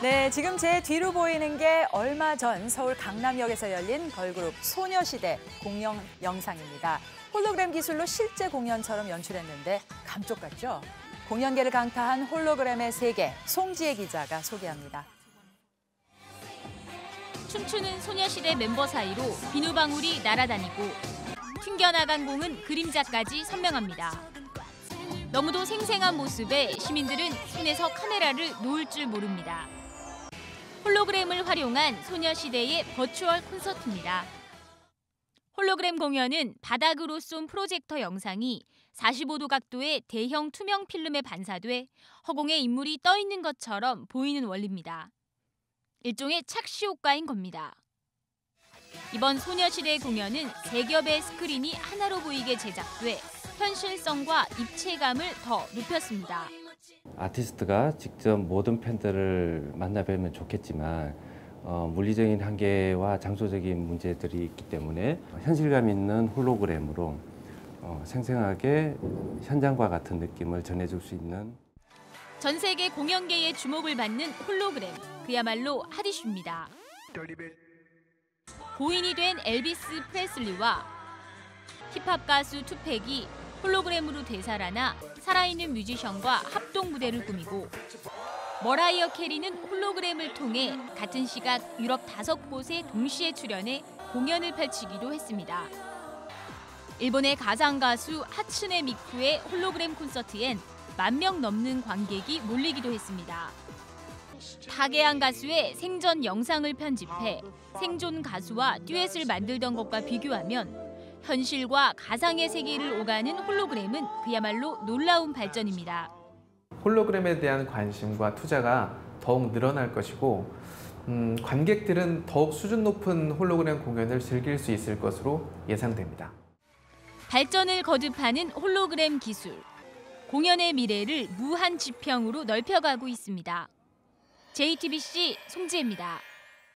네, 지금 제 뒤로 보이는 게 얼마 전 서울 강남역에서 열린 걸그룹 소녀시대 공연 영상입니다. 홀로그램 기술로 실제 공연처럼 연출했는데 감쪽 같죠? 공연계를 강타한 홀로그램의 세계, 송지혜 기자가 소개합니다. 춤추는 소녀시대 멤버 사이로 비누방울이 날아다니고 튕겨나간 공은 그림자까지 선명합니다. 너무도 생생한 모습에 시민들은 손에서 카메라를 놓을 줄 모릅니다. 홀로그램을 활용한 소녀시대의 버추얼 콘서트입니다. 홀로그램 공연은 바닥으로 쏜 프로젝터 영상이 45도 각도의 대형 투명 필름에 반사돼 허공에 인물이 떠 있는 것처럼 보이는 원리입니다. 일종의 착시 효과인 겁니다. 이번 소녀시대 공연은 세 겹의 스크린이 하나로 보이게 제작돼 현실성과 입체감을 더 높였습니다. 아티스트가 직접 모든 팬들을 만나 뵈면 좋겠지만 어, 물리적인 한계와 장소적인 문제들이 있기 때문에 현실감 있는 홀로그램으로 어, 생생하게 현장과 같은 느낌을 전해줄 수 있는 전 세계 공연계의 주목을 받는 홀로그램, 그야말로 핫 이슈입니다. 고인이 된 엘비스 프레슬리와 힙합 가수 투팩이 홀로그램으로 되살아나 살아있는 뮤지션과 합동 무대를 꾸미고 머라이어 캐리는 홀로그램을 통해 같은 시각 유럽 다섯 곳에 동시에 출연해 공연을 펼치기도 했습니다. 일본의 가상 가수 하츠네 미쿠의 홀로그램 콘서트엔 만 명 넘는 관객이 몰리기도 했습니다. 타계한 가수의 생전 영상을 편집해 생존 가수와 듀엣을 만들던 것과 비교하면 현실과 가상의 세계를 오가는 홀로그램은 그야말로 놀라운 발전입니다. 홀로그램에 대한 관심과 투자가 더욱 늘어날 것이고 음, 관객들은 더욱 수준 높은 홀로그램 공연을 즐길 수 있을 것으로 예상됩니다. 발전을 거듭하는 홀로그램 기술. 공연의 미래를 무한 지평으로 넓혀가고 있습니다. JTBC 송지혜입니다.